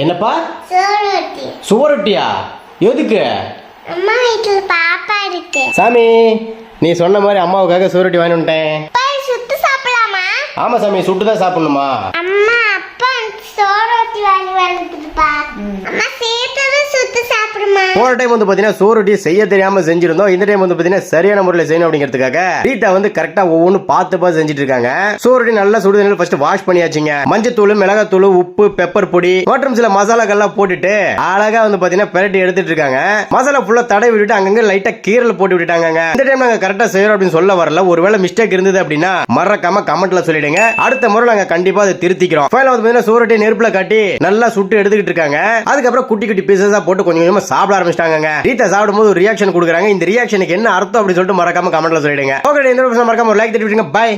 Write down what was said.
என்னப்பா? சுவரொட்டியா? எதுக்கு? அம்மா வீட்டுல பாப்பா இருக்கு. சாமி நீ சொன்ன மாதிரி அம்மாவுக்காக சுவரொட்டி வாங்கி வந்துட்டேன். போய் சுட்டு சாப்பிடலாமா? ஆமா சாமி சுட்டு தான் சாப்பிடணுமா? அம்மா அப்பா சோறுட்டி வாங்கி வந்துருப்பா அம்மா போன டைம் வந்து பாத்தீங்கன்னா சோறு டீ செய்ய தெரியாம செஞ்சிருந்தோம். இந்த டைம் வந்து பாத்தீங்கன்னா சரியான முறையில் செய்யணும் அப்படிங்கிறதுக்காக ரீட்டா வந்து கரெக்டா ஒவ்வொன்றும் பார்த்து பார்த்து செஞ்சுட்டு இருக்காங்க. சோறுட்டி நல்லா சுடு தண்ணியில் ஃபர்ஸ்ட் வாஷ் பண்ணியாச்சுங்க. மஞ்சத்தூள் மிளகாத்தூள் உப்பு பெப்பர் பொடி மற்றும் சில மசாலாக்கள்லாம் போட்டுட்டு அழகா வந்து பாத்தீங்கன்னா பிரட்டி எடுத்துட்டு இருக்காங்க. மசாலா ஃபுல்லா தடவி விட்டுட்டு அங்கங்க லைட்டா கீரல் போட்டு விட்டுட்டாங்க இந்த டைம் நாங்க கரெக்டா செய்யறோம் அப்படின்னு சொல்ல வரல. ஒருவேளை மிஸ்டேக் இருந்தது அப்படின்னா மறக்காம கமெண்ட்ல சொல்லிடுங்க. அடுத்த முறை நாங்க கண்டிப்பா அதை திருத்திக்கிறோம். ஃபைனல் வந்து பாத்தீங்கன்னா சோறுட்டி நெருப்புல காட்டி நல்லா சுட்டு எடுத்துக்கிட்டு இருக்காங்க. அதுக்கப்புறம் குட்டி குட்டி பீசஸா போட்டு கொஞ்சம் கொஞ்சமா சாப்பிட ஆரம்பிச்சிட்டாங்க ரீட்டா சாப்பிடும்போது ஒரு ரியாக்ஷன் கொடுக்குறாங்க. இந்த ரியாக்ஷனுக்கு என்ன அர்த்தம் அப்படின்னு சொல்லிட்டு மறக்காம கமெண்ட்ல சொல்லிடுங்க. ஓகே இந்த மறக்காம ஒரு லைக் தட்டி விட்டுருங்க பை